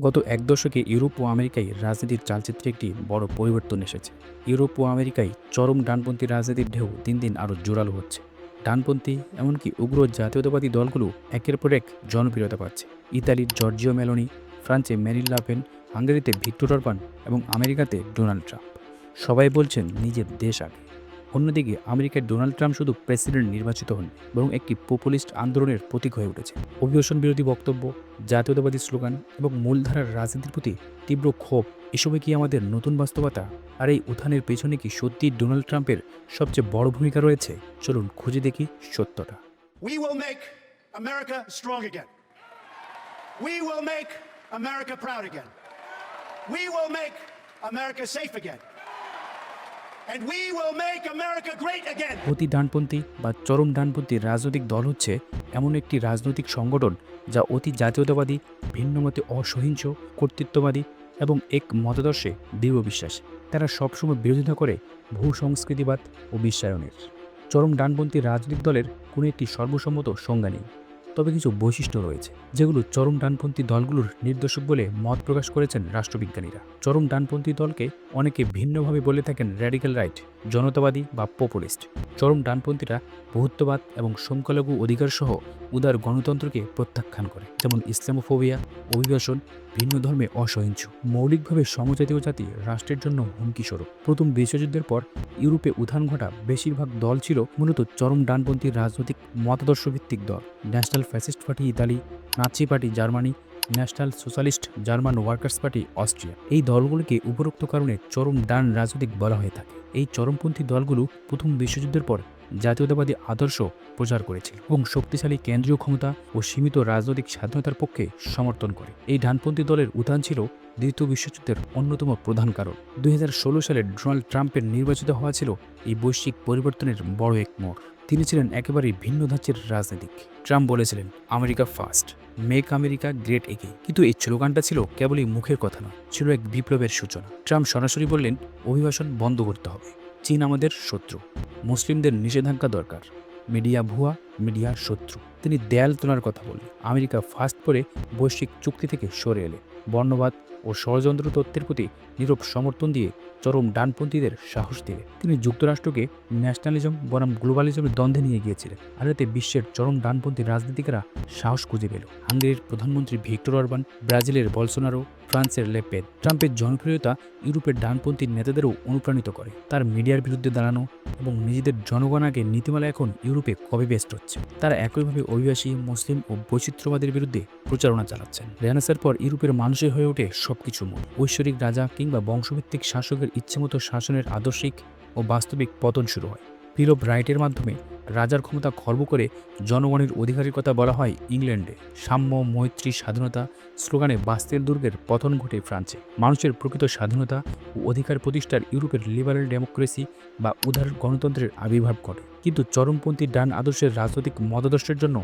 গত এক দশকে ইউরোপ ও আমেরিকায় রাজনীতির চালচিত্রে একটি বড় পরিবর্তন এসেছে। ইউরোপ ও আমেরিকায় চরম ডানপন্থী রাজনীতির ঢেউ দিন দিন আরও জোরালো হচ্ছে। ডানপন্থী, এমনকি উগ্র জাতীয়তাবাদী দলগুলো একের পর এক জনপ্রিয়তা পাচ্ছে। ইতালির জর্জিও মেলোনি, ফ্রান্সে মেরিল লাপেন হাঙ্গেরিতে ভিক্টোর অরবান এবং আমেরিকাতে ডোনাল্ড ট্রাম্প। সবাই বলছেন, নিজের দেশ আগে। অন্যদিকে আমেরিকার ডোনাল্ড ট্রাম্প শুধু প্রেসিডেন্ট নির্বাচিত হন বরং একটি পপুলিস্ট আন্দোলনের প্রতীক হয়ে উঠেছে অভিবাসন বিরোধী বক্তব্য, জাতীয়তাবাদী স্লোগান এবং মূলধারার রাজনীতির প্রতি তীব্র ক্ষোভ এসবে কি আমাদের নতুন বাস্তবতা আর এই উত্থানের পেছনে কি সত্যি ডোনাল্ড ট্রাম্পের সবচেয়ে বড় ভূমিকা রয়েছে চলুন খুঁজে দেখি সত্যটা We will make America strong again. We will make America proud again. We will make America safe again. And we will make America great again. অতি ডানপন্থী বা চরম ডানপন্থী রাজনৈতিক দল হচ্ছে এমন একটি রাজনৈতিক সংগঠন যা অতি জাতীয়তাবাদী, ভিন্নমতে অসহিংস, কর্তৃত্ববাদী এবং এক মতাদর্শে দৃঢ় বিশ্বাস। তারা সবসময় বিরোধিতা করে ভূ সংস্কৃতিবাদ ও বিশ্বায়নের। চরম ডানপন্থী রাজনৈতিক দলের কোনো একটি সর্বসম্মত সংজ্ঞা নেই। তবে কিছু বৈশিষ্ট্য রয়েছে, যেগুলো চরম ডানপন্থী দলগুলোর নির্দেশক বলে মত প্রকাশ করেছেন রাষ্ট্রবিজ্ঞানীরা। চরম ডানপন্থী দলকে অনেকে ভিন্নভাবে বলে থাকেন র্যাডিক্যাল রাইট, জনতাবাদী বা পপুলিস্ট। চরম ডানপন্থীরা বহুত্ববাদ এবং সংখ্যালঘু অধিকার সহ উদার গণতন্ত্রকে প্রত্যাখ্যান করে, যেমন ইসলামোফোবিয়া অভিবাসন, ভিন্ন ধর্মে অসহিংস, মৌলিকভাবে সমজাতীয় জাতি রাষ্ট্রের জন্য হুমকি স্বরূপ প্রথম বিশ্বযুদ্ধের পর ইউরোপে উত্থান ঘটা বেশিরভাগ দল ছিল মূলত চরম ডানপন্থী রাজনৈতিক মতাদর্শ ভিত্তিক দল। National fascist party Italy Nazi party Germany, national socialist German workers party Austria. এই দলগুলিকে উপরোক্ত কারণে চরম ডান রাজনৈতিক বলা হয়ে থাকে। এই চরমপন্থী দলগুলো প্রথম বিশ্বযুদ্ধের পর জাতীয়তাবাদী আদর্শ প্রচার করেছিল এবং শক্তিশালী কেন্দ্রীয় ক্ষমতা ও সীমিত রাজনৈতিক স্বাধীনতার পক্ষে সমর্থন করে। এই ডানপন্থী দলের উত্থান ছিল দ্বিতীয় বিশ্বযুদ্ধের অন্যতম প্রধান কারণ। দুই হাজার ষোলো সালে ডোনাল্ড ট্রাম্পের নির্বাচিত হওয়া ছিল এই বৈশ্বিক পরিবর্তনের বড় এক মোড়। তিনি ছিলেন একেবারেই ভিন্ন ধাঁচের রাজনীতিক। ট্রাম্প বলেছিলেন, America first, make America great again কিন্তু এই স্লোগানটা ছিল কেবলই মুখের কথা নয়, ছিল এক বিপ্লবের সূচনা। ট্রাম্প সরাসরি বললেন, অভিবাসন বন্ধ করতে হবে। চীন আমাদের শত্রু। মুসলিমদের নিষেধাজ্ঞা দরকার। মিডিয়া ভুয়া মিডিয়া শত্রু। তিনি দেয়াল তোলার কথা বললেন। আমেরিকা ফার্স্ট করে বৈশ্বিক চুক্তি থেকে সরে এলে। বর্ণবাদ ও ষড়যন্ত্র তত্ত্বের প্রতি নীরব সমর্থন দিয়ে চরম ডানপন্থীদের সাহস দিলে। তিনি যুক্তরাষ্ট্রকে ন্যাশনালিজম বনাম গ্লোবালিজমের দ্বন্দ্বে নিয়ে গিয়েছিলেন। আর এতে বিশ্বের চরম ডানপন্থী রাজনীতিকেরা সাহস খুঁজে পেল। হাঙ্গেরির প্রধানমন্ত্রী ভিক্টর অরবান, ব্রাজিলের বলসোনারো, ফ্রান্সের লেপেন ট্রাম্পের জনপ্রিয়তা ইউরোপের ডানপন্থী নেতাদেরও অনুপ্রাণিত করে। তার মিডিয়ার বিরুদ্ধে দাঁড়ানো এবং নিজেদের জনগণাকে নীতিমালা এখন ইউরোপে কবে হচ্ছে তারা একইভাবে অভিবাসী, মুসলিম ও বৈচিত্র্যবাদের বিরুদ্ধে প্রচারণা চালাচ্ছেন। রেনাসের পর ইউরোপের মানুষই হয়ে ওঠে সবকিছু মূল। ঐশ্বরিক রাজা কিংবা বংশভিত্তিক শাসকের ইচ্ছেমতো শাসনের আদর্শিক ও বাস্তবিক পতন শুরু হয়। বিল অফ রাইটের মাধ্যমে রাজার ক্ষমতা খর্ব করে জনগণের অধিকারের কথা বলা হয় ইংল্যান্ডে। সাম্য, মৈত্রী, স্বাধীনতা স্লোগানে বাস্তের দুর্গের পতন ঘটে ফ্রান্সে। মানুষের প্রকৃত স্বাধীনতা ও অধিকার প্রতিষ্ঠার ইউরোপের লিবারেল ডেমোক্রেসি বা উদার গণতন্ত্রের আবির্ভাব ঘটে। কিন্তু চরমপন্থী ডান আদর্শের রাজনৈতিক মতাদর্শের জন্য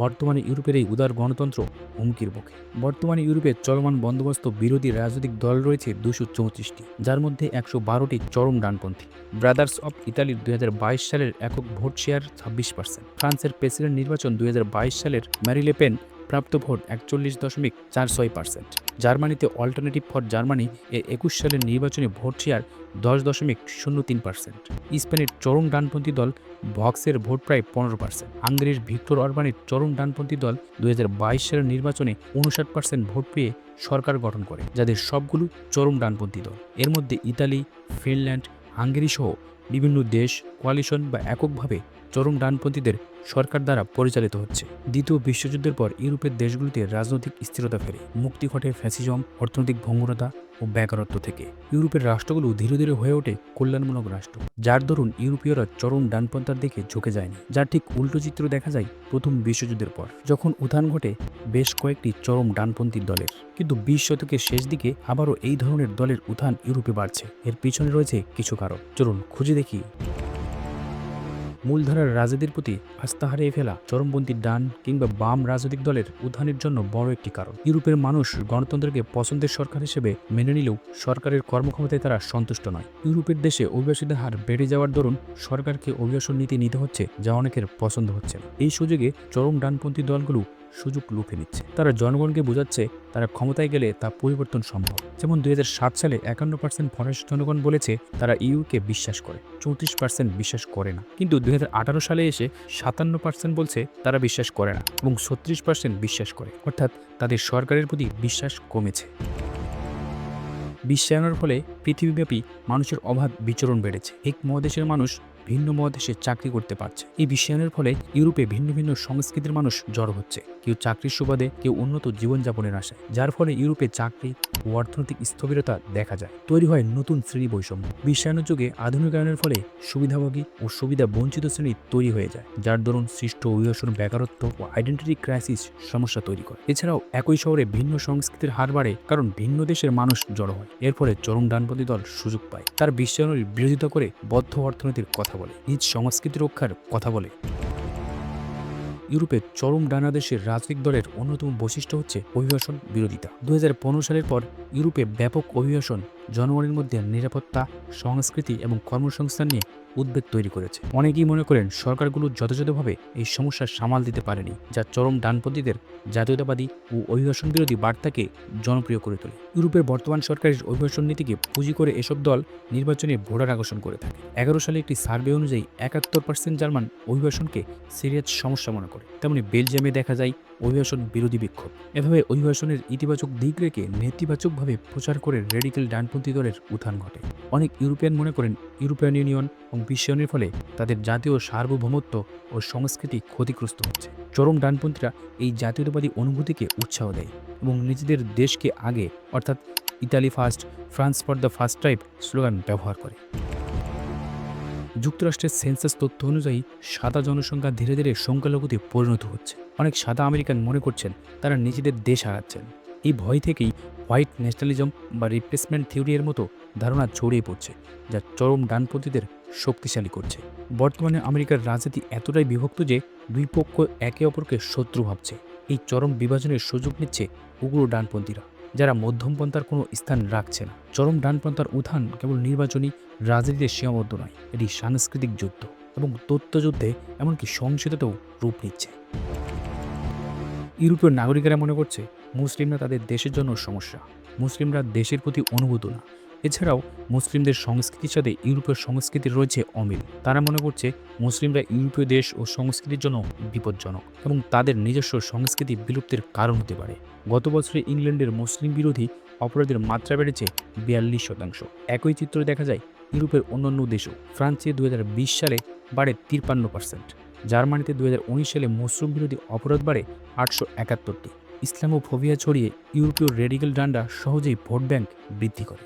বর্তমানে ইউরোপের এই উদার গণতন্ত্র হুমকির মুখে। বর্তমানে ইউরোপের চলমান বন্দোবস্ত বিরোধী রাজনৈতিক দল রয়েছে দুশো চৌত্রিশটি, যার মধ্যে একশো বারোটি চরম ডানপন্থী। ব্রাদার্স অফ ইতালির দুই হাজার বাইশ সালের একক ভোট শেয়ার ছাব্বিশ পার্সেন্ট ফ্রান্সের প্রেসিডেন্ট নির্বাচন দুই হাজার বাইশ সালের ম্যারিলেপেন প্রাপ্ত ভোট একচল্লিশ দশমিক চার ছয় পার্সেন্ট। জার্মানিতে অল্টারনেটিভ ফর জার্মানি এর একুশ সালের নির্বাচনে ভোট শেয়ার দশ দশমিক শূন্য তিন পার্সেন্ট। স্পেনের চরম ডানপন্থী দল ভক্সের ভোট প্রায় পনেরো পার্সেন্ট। হাঙ্গেরির ভিক্টর অরবানের চরম ডানপন্থী দল দুই হাজার বাইশ সালের নির্বাচনে উনষাট পার্সেন্ট ভোট পেয়ে সরকার গঠন করে, যাদের সবগুলো চরম ডানপন্থী দল। এর মধ্যে ইতালি, ফিনল্যান্ড, হাঙ্গেরি সহ বিভিন্ন দেশ, কোয়ালিশন বা এককভাবে চরম ডানপন্থীদের সরকার দ্বারা পরিচালিত হচ্ছে। দ্বিতীয় বিশ্বযুদ্ধের পর ইউরোপের দেশগুলিতে রাজনৈতিক স্থিরতা ফেরে। মুক্তি ঘটে ফ্যাসিজম, অর্থনৈতিক ভঙ্গুরতা ও বেকারত্ব থেকে। ইউরোপের রাষ্ট্রগুলো ধীরে ধীরে হয়ে ওঠে কল্যাণমূলক রাষ্ট্র। যার দরুন ইউরোপীয়রা চরম ডানপন্থার দিকে ঝুঁকে যায়নি। যার ঠিক উল্টো চিত্র দেখা যায় প্রথম বিশ্বযুদ্ধের পর। যখন উত্থান ঘটে, বেশ কয়েকটি চরম ডানপন্থী দলের। কিন্তু বিশ শতকের শেষ দিকে আবারও এই ধরনের দলের উত্থান ইউরোপে বাড়ছে। এর পিছনে রয়েছে কিছু কারণ। চলুন খুঁজে দেখি। মূলধারার রাজনীতির প্রতি আস্থা হারিয়ে ফেলা চরমপন্থী ডান কিংবা বাম রাজনৈতিক দলের উত্থানের জন্য বড় একটি কারণ। ইউরোপের মানুষ গণতন্ত্রকে পছন্দের সরকার হিসেবে মেনে নিলেও সরকারের কর্মক্ষমতায় তারা সন্তুষ্ট নয়। ইউরোপের দেশে অভিবাসীদের হার বেড়ে যাওয়ার দরুন সরকারকে অভিবাসন নীতি নিতে হচ্ছে যা অনেকের পছন্দ হচ্ছে এই সুযোগে চরম ডানপন্থী দলগুলো সুযোগ লুফে নিচ্ছে। তারা জনগণকে বোঝাচ্ছে তারা ক্ষমতায় গেলে তা পরিবর্তন সম্ভব। যেমন দুই হাজার সাত সালে একান্ন পার্সেন্ট ফরাসি জনগণ বলেছে তারা ইউকে বিশ্বাস করে, চৌত্রিশ পার্সেন্ট বিশ্বাস করে না। কিন্তু দুই হাজার আঠারো সালে এসে সাতান্ন পার্সেন্ট বলছে তারা বিশ্বাস করে না এবং ছত্রিশ পার্সেন্ট বিশ্বাস করে, অর্থাৎ তাদের সরকারের প্রতি বিশ্বাস কমেছে। বিশ্বায়নের ফলে পৃথিবীব্যাপী মানুষের অবাধ বিচরণ বেড়েছে। এক মহাদেশের মানুষ ভিন্ন মহাদেশে চাকরি করতে পারছে। এই বিশ্বায়নের ফলে ইউরোপে ভিন্ন ভিন্ন সংস্কৃতির মানুষ জড়ো হচ্ছে। কেউ চাকরির সুবাদে, কেউ উন্নত জীবনযাপনের আশায়। যার ফলে ইউরোপে চাকরি ও অর্থনৈতিক স্থবিরতা দেখা যায়। তৈরি হয় নতুন শ্রেণি বৈষম্য। বিশ্বায়নের যুগে আধুনিকায়নের ফলে সুবিধাভোগী ও সুবিধা বঞ্চিত শ্রেণি তৈরি হয়ে যায়। যার দরুন সৃষ্ট অভিবাসন, বেকারত্ব ও আইডেন্টিটি ক্রাইসিস সমস্যা তৈরি করে। এছাড়াও একই শহরে ভিন্ন সংস্কৃতির হার বাড়ে, কারণ ভিন্ন দেশের মানুষ জড়ো হয়। এর ফলে চরম ডানপন্থী দল সুযোগ পায়। তার বিশ্বায়নের বিরোধিতা করে বদ্ধ অর্থনীতির কথা বলে, নিজ সংস্কৃতি রক্ষার কথা বলে। ইউরোপের চরম ডানা দেশের রাজনৈতিক দলের অন্যতম বৈশিষ্ট্য হচ্ছে অভিবাসন বিরোধিতা। দুই হাজার পনেরো সালের পর ইউরোপে ব্যাপক অভিবাসন, জনগণের মধ্যে নিরাপত্তা, সংস্কৃতি এবং কর্মসংস্থান নিয়ে উদ্বেগ তৈরি করেছে। অনেকেই মনে করেন সরকারগুলো যথাযথভাবে এই সমস্যার সামাল দিতে পারেনি, যা চরম ডানপন্থীদের জাতীয়তাবাদী ও অভিবাসন বিরোধী বার্তাকে জনপ্রিয় করে তোলে। ইউরোপের বর্তমান সরকারের অভিবাসন নীতিকে পুঁজি করে এসব দল নির্বাচনে ভোটার আকর্ষণ করে থাকে। এগারো সালে একটি সার্ভে অনুযায়ী একাত্তর পার্সেন্ট জার্মান অভিবাসনকে সিরিয়াস সমস্যা মনে করে। তেমনি বেলজিয়ামে দেখা যায় অভিবাসন বিরোধী বিক্ষোভ। এভাবে অভিবাসনের ইতিবাচক দিক রেখে নেতিবাচকভাবে প্রচার করে রেডিক্যাল ডানপন্থী দলের উত্থান ঘটে। অনেক ইউরোপিয়ান মনে করেন ইউরোপিয়ান ইউনিয়ন এবং বিশ্বায়নের ফলে তাদের জাতীয় সার্বভৌমত্ব ও সংস্কৃতি ক্ষতিগ্রস্ত হচ্ছে। চরম ডানপন্থীরা এই জাতীয়তাবাদী অনুভূতিকে উৎসাহ দেয় এবং নিজেদের দেশকে আগে, অর্থাৎ Italy first France for the first type slogan ব্যবহার করে। যুক্তরাষ্ট্রের সেন্সাস তথ্য অনুযায়ী সাদা জনসংখ্যা ধীরে ধীরে সংখ্যালঘুতে পরিণত হচ্ছে। অনেক সাদা আমেরিকান মনে করছেন তারা নিজেদের দেশ হারাচ্ছেন। এই ভয় থেকেই হোয়াইট ন্যাশনালিজম বা রিপ্লেসমেন্ট থিওরি এর মতো ধারণা ছড়িয়ে পড়ছে, যা চরম ডানপন্থীদের শক্তিশালী করছে। বর্তমানে আমেরিকার রাজনীতি এতটাই বিভক্ত যে দুই পক্ষ একে অপরকে শত্রু ভাবছে। এই চরম বিভাজনের সুযোগ নিচ্ছে উগ্র ডানপন্থীরা। যারা কোনো স্থান রাখছে না। চরম ডানপন্থার উত্থান কেবল নির্বাচনী রাজনীতিতে সীমাবদ্ধ নয়, এটি সাংস্কৃতিক যুদ্ধ এবং তথ্যযুদ্ধে এমনকি সহিংসতাতেও রূপ নিচ্ছে। ইউরোপীয় নাগরিকেরা মনে করছে, মুসলিমরা তাদের দেশের জন্য সমস্যা। মুসলিমরা দেশের প্রতি অনুভূত না। এছাড়াও মুসলিমদের সংস্কৃতির সাথে ইউরোপীয় সংস্কৃতির রয়েছে অমিল। তারা মনে করছে মুসলিমরা ইউরোপীয় দেশ ও সংস্কৃতির জন্য বিপজ্জনক এবং তাদের নিজস্ব সংস্কৃতি বিলুপ্তির কারণ হতে পারে। গত বছরে ইংল্যান্ডের মুসলিম বিরোধী অপরাধের মাত্রা বেড়েছে বিয়াল্লিশ শতাংশ। একই চিত্র দেখা যায় ইউরোপের অন্যান্য দেশেও। ফ্রান্সে দু হাজার বিশ সালে বাড়ে তিপ্পান্ন পার্সেন্ট জার্মানিতে দু হাজার উনিশ সালে মুসলিম বিরোধী অপরাধ বাড়ে আটশো একাত্তরটি। ইসলামোফোবিয়া ছড়িয়ে ইউরোপীয় রেডিক্যাল ডান্ডা সহজেই ভোট ব্যাংক বৃদ্ধি করে।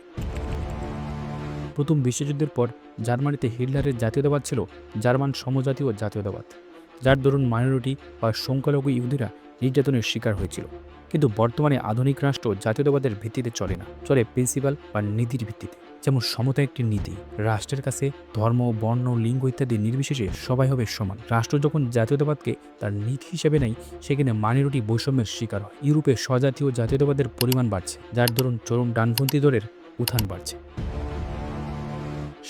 প্রথম বিশ্বযুদ্ধের পর জার্মানিতে হিটলারের জাতীয়তাবাদ ছিল জার্মান সমজাতীয় জাতীয়তাবাদ, যার দরুন মাইনরিটি বা সংখ্যালঘু ইহুদিরা নির্যাতনের শিকার হয়েছিল। কিন্তু বর্তমানে আধুনিক রাষ্ট্র জাতীয়তাবাদের ভিত্তিতে চলে না, চলে প্রিন্সিপাল বা নীতির ভিত্তিতে। যেমন সমতা একটি নীতি, রাষ্ট্রের কাছে ধর্ম, বর্ণ, লিঙ্গ ইত্যাদি নির্বিশেষে সবাই হবে সমান। রাষ্ট্র যখন জাতীয়তাবাদকে তার নীতি হিসেবে নেয়, সেখানে মাইনরিটি বৈষম্যের শিকার হয়। ইউরোপে স্বজাতীয় জাতীয়তাবাদের পরিমাণ বাড়ছে, যার দরুন চরম ডানপন্থী দলের উত্থান বাড়ছে।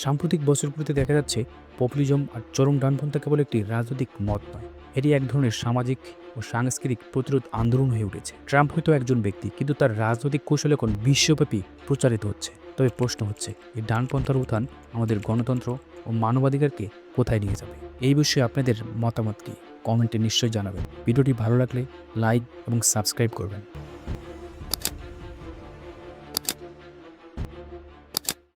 সাম্প্রতিক বছরগুলিতে দেখা যাচ্ছে পপুলিজম আর চরম ডানপন্থা কেবল একটি রাজনৈতিক মত নয়। এটি এক ধরনের সামাজিক ও সাংস্কৃতিক প্রতিরোধ আন্দোলন হয়ে উঠেছে। ট্রাম্প হয়তো একজন ব্যক্তি, কিন্তু তার রাজনৈতিক কৌশল এখন বিশ্বব্যাপী প্রচারিত হচ্ছে। তবে প্রশ্ন হচ্ছে, এই ডানপন্থার উত্থান আমাদের গণতন্ত্র ও মানবাধিকারকে কোথায় নিয়ে যাবে? এই বিষয়ে আপনাদের মতামত কি? কমেন্টে নিশ্চয়ই জানাবেন। ভিডিওটি ভালো লাগলে লাইক এবং সাবস্ক্রাইব করবেন।